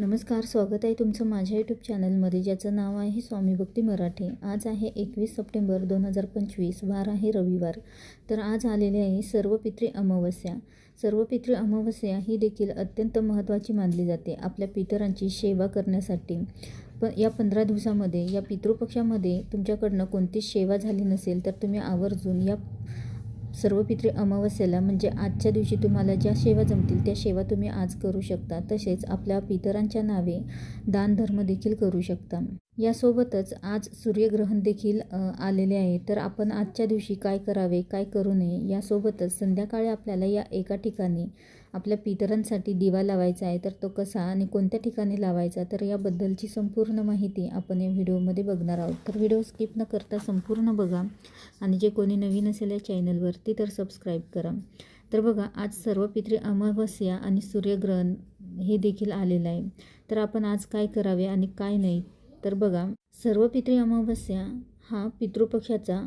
नमस्कार स्वागत आहे तुमचं माझ्या यूट्यूब चॅनलमध्ये ज्याचं नाव आहे स्वामी भक्ती मराठी. आज आहे एकवीस सप्टेंबर दोन हजार पंचवीस वार आहे रविवार. तर आज आलेले आहे सर्व पितृ अमावस्या. सर्व पितृ अमावस्या ही देखील अत्यंत महत्त्वाची मानली जाते आपल्या पितरांची सेवा करण्यासाठी. पण या पंधरा दिवसामध्ये या पितृपक्षामध्ये तुमच्याकडनं कोणतीच सेवा झाली नसेल तर तुम्ही आवर्जून या सर्व पितृ अमावस्येला म्हणजे आजच्या दिवशी तुम्हाला ज्या सेवा जमतील त्या सेवा तुम्ही आज करू शकता. तसेच आपल्या पितरांच्या नावे दानधर्म देखील करू शकता. यासोबतच आज सूर्यग्रहण देखील आलेले आहे. तर आपण आजच्या दिवशी काय करावे काय करू नये यासोबतच संध्याकाळी आपल्याला या एका ठिकाणी आपल्या पितरांसाठी दिवा लावायचा आहे. तर तो कसा आणि कोणत्या ठिकाणी लावायचा तर याबद्दलची संपूर्ण माहिती आपण या व्हिडिओमध्ये बघणार आहोत. तर व्हिडिओ स्किप न करता संपूर्ण बघा आणि जे कोणी नवीन असेल या चॅनलवरती तर सबस्क्राईब करा. तर बघा आज सर्व पितृ अमावस्या आणि सूर्यग्रहण हे देखील आलेलं आहे. तर आपण आज काय करावे आणि काय नाही तर बघा सर्व पितृ अमावस्या हा पितृपक्षाचा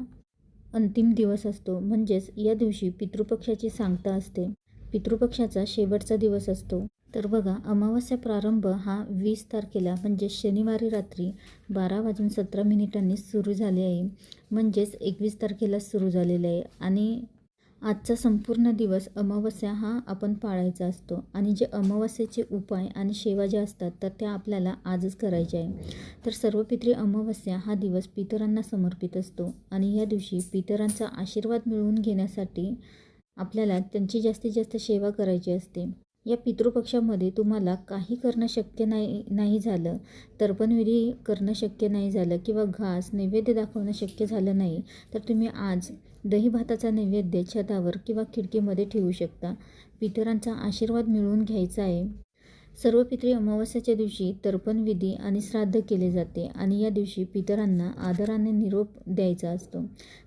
अंतिम दिवस असतो. म्हणजेच या दिवशी पितृपक्षाची सांगता असते. पितृपक्षाचा शेवटचा दिवस असतो. तर बघा अमावस्या प्रारंभ हा वीस तारखेला म्हणजे शनिवारी रात्री बारा वाजून सतरा मिनिटांनी सुरू झाले आहे. म्हणजेच एकवीस तारखेला सुरू झालेलं आहे. आणि आजचा संपूर्ण दिवस अमावस्या हा आपण पाळायचा असतो. आणि जे अमावस्येचे उपाय आणि सेवा ज्या असतात तर त्या आपल्याला आजच करायच्या आहे तर सर्व पितृ अमावस्या हा दिवस पितरांना समर्पित असतो. आणि या दिवशी पितरांचा आशीर्वाद मिळवून घेण्यासाठी आपल्याला त्यांची जास्तीत जास्त सेवा करायची असते. या पितृपक्षामध्ये तुम्हाला काही करणं शक्य नाही नाही झालं तर्पणविधी करणं शक्य नाही झालं किंवा घास नैवेद्य दाखवणं शक्य झालं नाही तर तुम्ही आज दही भाताचा नैवेद्य छतावर किंवा खिडकीमध्ये ठेवू शकता. पितरांचा आशीर्वाद मिळवून घ्यायचा आहे. सर्व पितृ अमावस्याच्या दिवशी तर्पणविधी आणि श्राद्ध केले जाते आणि या दिवशी पितरांना आदराने निरोप द्यायचा असतो.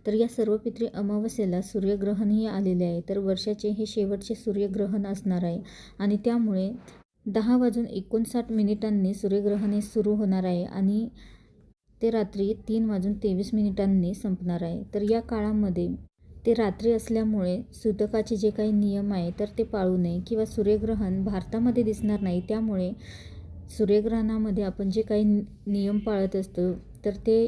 तर या सर्व पितृ अमावस्येला सूर्यग्रहणही आलेले आहे. तर वर्षाचे हे शेवटचे सूर्यग्रहण असणार आहे आणि त्यामुळे दहा वाजून एकोणसाठ मिनिटांनी सूर्यग्रहण हे सुरू होणार आहे आणि ते रात्री तीन वाजून तेवीस मिनिटांनी संपणार आहे. तर या काळामध्ये ते रात्री असल्यामुळे सुतकाचे जे काही नियम आहे तर ते पाळू नये किंवा सूर्यग्रहण भारतामध्ये दिसणार नाही. त्यामुळे सूर्यग्रहणामध्ये आपण जे काही नियम पाळत असतो तर ते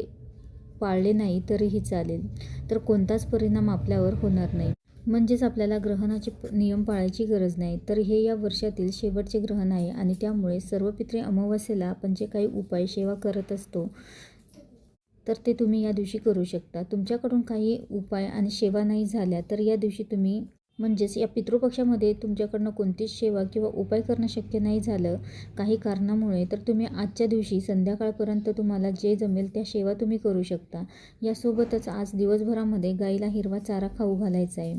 पाळले नाही तरीही चालेल. तर कोणताच परिणाम आपल्यावर होणार नाही. म्हणजेच आपल्याला ग्रहणाचे नियम पाळायची गरज नाही. तर हे या वर्षातील शेवटचे ग्रहण आहे आणि त्यामुळे सर्व पित्रे अमावस्येला आपण जे काही उपाय सेवा करत असतो तर ते तुम्ही या दिवशी करू शकता. तुमच्याकडून काही उपाय आणि सेवा नाही झाल्या तर या दिवशी तुम्ही म्हणजेच या पितृपक्षामध्ये तुमच्याकडनं कोणतीच सेवा किंवा उपाय करणं शक्य नाही झालं काही कारणामुळे तर तुम्ही आजच्या दिवशी संध्याकाळपर्यंत तुम्हाला जे जमेल त्या सेवा तुम्ही करू शकता. यासोबतच आज दिवसभरामध्ये गाईला हिरवा चारा खाऊ घालायचा आहे.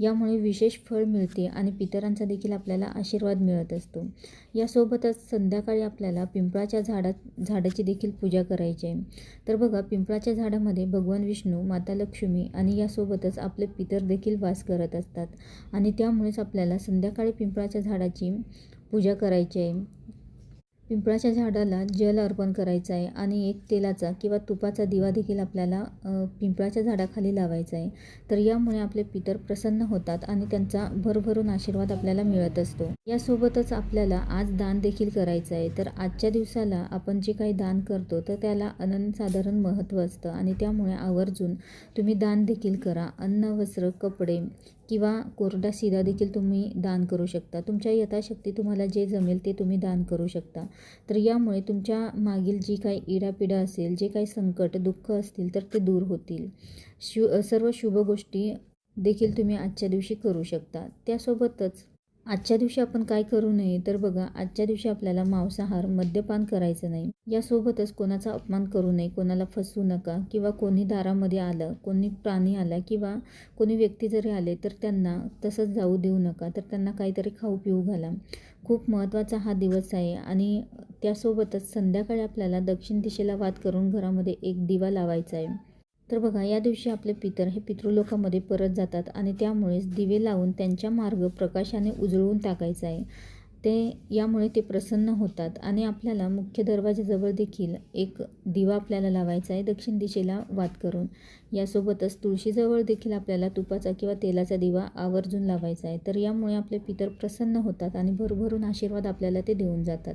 यामुळे विशेष फळ मिळते आणि पितरांचा देखील आपल्याला आशीर्वाद मिळत असतो. यासोबतच संध्याकाळी आपल्याला पिंपळाच्या झाडा झाडाची देखील पूजा करायची आहे. तर बघा पिंपळाच्या झाडामध्ये भगवान विष्णू माता लक्ष्मी आणि यासोबतच आपले पितर देखील वास करत असतात. आणि त्यामुळेच आपल्याला संध्याकाळी पिंपळाच्या झाडाची पूजा करायची आहे. पिंपळाच्या झाडाला जल अर्पण करायचं आहे आणि एक तेलाचा किंवा तुपाचा दिवा देखील आपल्याला पिंपळाच्या झाडाखाली लावायचा आहे. तर यामुळे आपले पितर प्रसन्न होतात आणि त्यांचा भरभरून आशीर्वाद आपल्याला मिळत असतो. यासोबतच आपल्याला आज दान देखील करायचं आहे. तर आजच्या दिवसाला आपण जे काही दान करतो तर त्याला अनन्यसाधारण महत्त्व असतं आणि त्यामुळे आवर्जून तुम्ही दान देखील करा. अन्न वस्त्र कपडे किंवा कोरडा शिरा देखील तुम्ही दान करू शकता. तुमच्या यथाशक्ती तुम्हाला जे जमेल ते तुम्ही दान करू शकता. तर यामुळे तुमच्या मागील जी काही इडापिडा असेल जे काही संकट दुःख असतील तर ते दूर होतील. शु सर्व शुभ गोष्टी देखील तुम्ही आजच्या दिवशी करू शकता. त्यासोबतच आजच्या दिवशी आपण काय करू नये? तर बघा आजच्या दिवशी आपल्याला मांसाहार मद्यपान करायचं नाही. यासोबतच कोणाचा अपमान करू नये कोणाला फसवू नका किंवा कोणी दारामध्ये आलं कोणी प्राणी आला किंवा कोणी व्यक्ती जरी आले तर त्यांना तसंच जाऊ देऊ नका. तर त्यांना काहीतरी खाऊ पिऊ घाला. खूप महत्त्वाचा हा दिवस आहे आणि त्यासोबतच संध्याकाळी आपल्याला दक्षिण दिशेला वाद करून घरामध्ये एक दिवा लावायचा आहे. तर बघा या दिवशी आपले पितर हे पितृलोकामध्ये परत जातात आणि त्यामुळेच दिवे लावून त्यांच्या मार्ग प्रकाशाने उजळवून टाकायचा आहे. ते यामुळे ते प्रसन्न होतात आणि आपल्याला मुख्य दरवाजाजवळ देखील एक दिवा आपल्याला लावायचा आहे दक्षिण दिशेला वाद करून. यासोबतच तुळशीजवळ देखील आपल्याला तुपाचा किंवा तेलाचा दिवा आवर्जून लावायचा आहे. तर यामुळे आपले पितर प्रसन्न होतात आणि भरभरून आशीर्वाद आपल्याला ते देऊन जातात.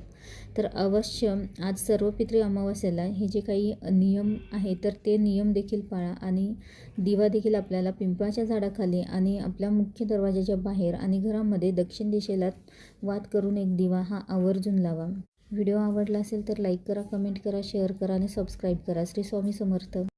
तर अवश्य आज सर्व पितृ अमावस्याला हे जे काही नियम आहे तर ते नियम देखील पाळा आणि दिवा देखील आपल्याला पिंपळाच्या झाडाखाली आणि आपल्या मुख्य दरवाजाच्या बाहेर आणि घरामध्ये दक्षिण दिशेला वात करून एक दिवा हा आवर्जून लावा. व्हिडिओ आवडला असेल तर लाईक करा कमेंट करा शेअर करा आणि सबस्क्राईब करा. श्री स्वामी समर्थ.